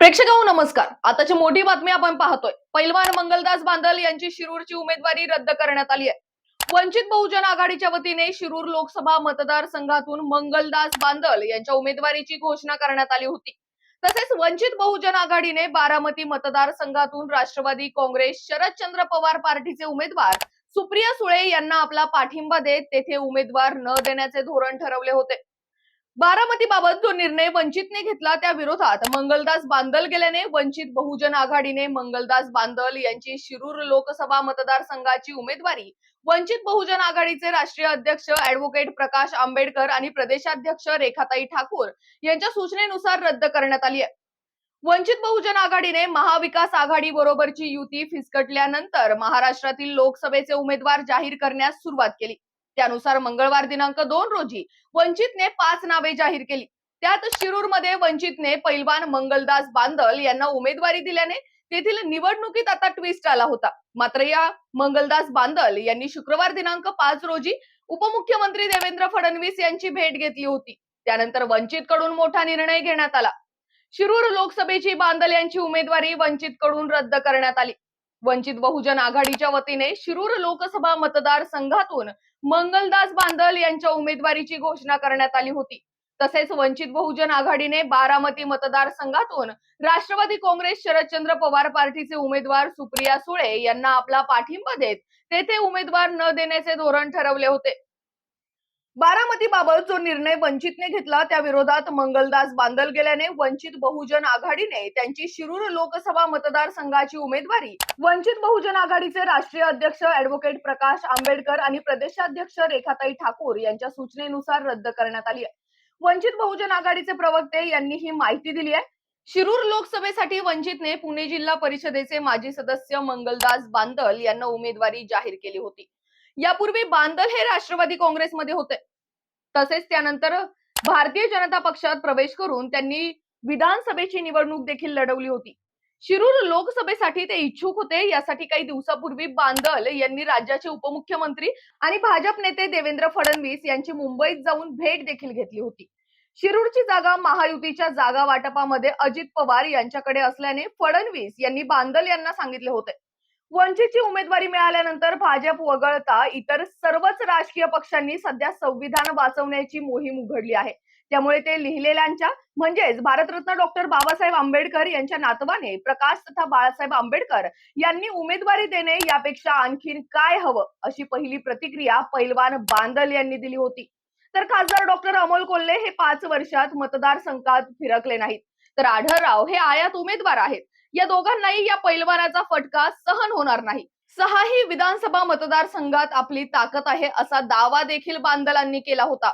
प्रेक्षक नमस्कार. आताची मोठी बातमी आपण पाहतोय. पैलवान मंगलदास बांदल यांची शिरूरची उमेदवारी रद्द करण्यात आली आहे. वंचित बहुजन आघाडीच्या वतीने शिरूर लोकसभा मतदारसंघातून मंगलदास बांदल यांच्या उमेदवारीची घोषणा करण्यात आली होती. तसेच वंचित बहुजन आघाडीने बारामती मतदारसंघातून राष्ट्रवादी काँग्रेस शरदचंद्र पवार पार्टीचे उमेदवार सुप्रिया सुळे यांना आपला पाठिंबा देत तेथे उमेदवार न देण्याचे धोरण ठरवले होते. बारामती बाबत जो निर्णय वंचितने घेतला त्या विरोधात मंगलदास बांदल गेल्याने वंचित बहुजन आघाडीने मंगलदास बांदल यांची शिरूर लोकसभा मतदारसंघाची उमेदवारी वंचित बहुजन आघाडीचे राष्ट्रीय अध्यक्ष ऍडव्होकेट प्रकाश आंबेडकर आणि प्रदेशाध्यक्ष रेखाताई ठाकूर यांच्या सूचनेनुसार रद्द करण्यात आली आहे. वंचित बहुजन आघाडीने महाविकास आघाडी बरोबरची युती फिसकटल्यानंतर महाराष्ट्रातील लोकसभेचे उमेदवार जाहीर करण्यास सुरुवात केली. त्यानुसार मंगळवार दिनांक दोन रोजी वंचितने पाच नावे जाहीर केली. त्यात शिरूरमध्ये वंचितने पैलवान मंगलदास बांदल यांना उमेदवारी दिल्याने तेथील निवडणुकीत आता ट्विस्ट आला होता. मात्र या मंगलदास बांदल यांनी शुक्रवार दिनांक पाच रोजी उपमुख्यमंत्री देवेंद्र फडणवीस यांची भेट घेतली होती. त्यानंतर वंचित कडून मोठा निर्णय घेण्यात आला. शिरूर लोकसभेची बांदल यांची उमेदवारी वंचित कडून रद्द करण्यात आली. वंचित बहुजन आघाडीच्या वतीने शिरूर लोकसभा मतदारसंघातून मंगलदास बांदल यांच्या उमेदवारीची घोषणा करण्यात आली होती. तसेच वंचित बहुजन आघाडीने बारामती मतदारसंघातून राष्ट्रवादी काँग्रेस शरदचंद्र पवार पार्टीचे उमेदवार सुप्रिया सुळे यांना आपला पाठिंबा देत तेथे उमेदवार न देण्याचे धोरण ठरवले होते. बारामतीबाबत जो निर्णय वंचितने घेतला त्या विरोधात मंगलदास बांदल गेल्याने वंचित बहुजन आघाडीने त्यांची शिरूर लोकसभा मतदारसंघाची उमेदवारी वंचित बहुजन आघाडीचे राष्ट्रीय अध्यक्ष अॅडव्होकेट प्रकाश आंबेडकर आणि प्रदेशाध्यक्ष रेखाताई ठाकूर यांच्या सूचनेनुसार रद्द करण्यात आली आहे. वंचित बहुजन आघाडीचे प्रवक्ते यांनी ही माहिती दिली आहे. शिरूर लोकसभेसाठी वंचितने पुणे जिल्हा परिषदेचे माजी सदस्य मंगलदास बांदल यांना उमेदवारी जाहीर केली होती. यापूर्वी बांदल हे राष्ट्रवादी काँग्रेसमध्ये होते. तसेच त्यानंतर भारतीय जनता पक्षात प्रवेश करून त्यांनी विधानसभेची निवडणूक देखील लढवली होती. शिरूर लोकसभेसाठी ते इच्छुक होते यासाठी काही दिवसापूर्वी बांदल यांनी राज्याचे उपमुख्यमंत्री आणि भाजप नेते देवेंद्र फडणवीस यांची मुंबईत जाऊन भेट देखील घेतली होती. शिरूरची जागा महायुतीच्या जागा वाटपामध्ये अजित पवार यांच्याकडे असल्याने फडणवीस यांनी बांदल यांना सांगितले होते. वंचितची उमेदवारी मिळाल्यानंतर भाजप वगळता इतर सर्वच राजकीय पक्षांनी सध्या संविधान वाचवण्याची मोहीम उघडली आहे. त्यामुळे ते लिहिलेल्यांच्या म्हणजेच भारतरत्न डॉक्टर बाबासाहेब आंबेडकर यांच्या नातवाने प्रकाश तथा बाळासाहेब आंबेडकर यांनी उमेदवारी देणे यापेक्षा आणखीन काय हवं अशी पहिली प्रतिक्रिया पैलवान बांदल यांनी दिली होती. तर खासदार डॉक्टर अमोल कोल्हे हे पाच वर्षात मतदारसंघात फिरकले नाहीत. तर आढळराव हे आयात उमेदवार आहेत. या दोघांनाही या पैलवानाचा फटका सहन होणार नाही. सहाही विधानसभा मतदारसंघात आपली ताकद आहे असा दावा देखील बांदलांनी केला होता.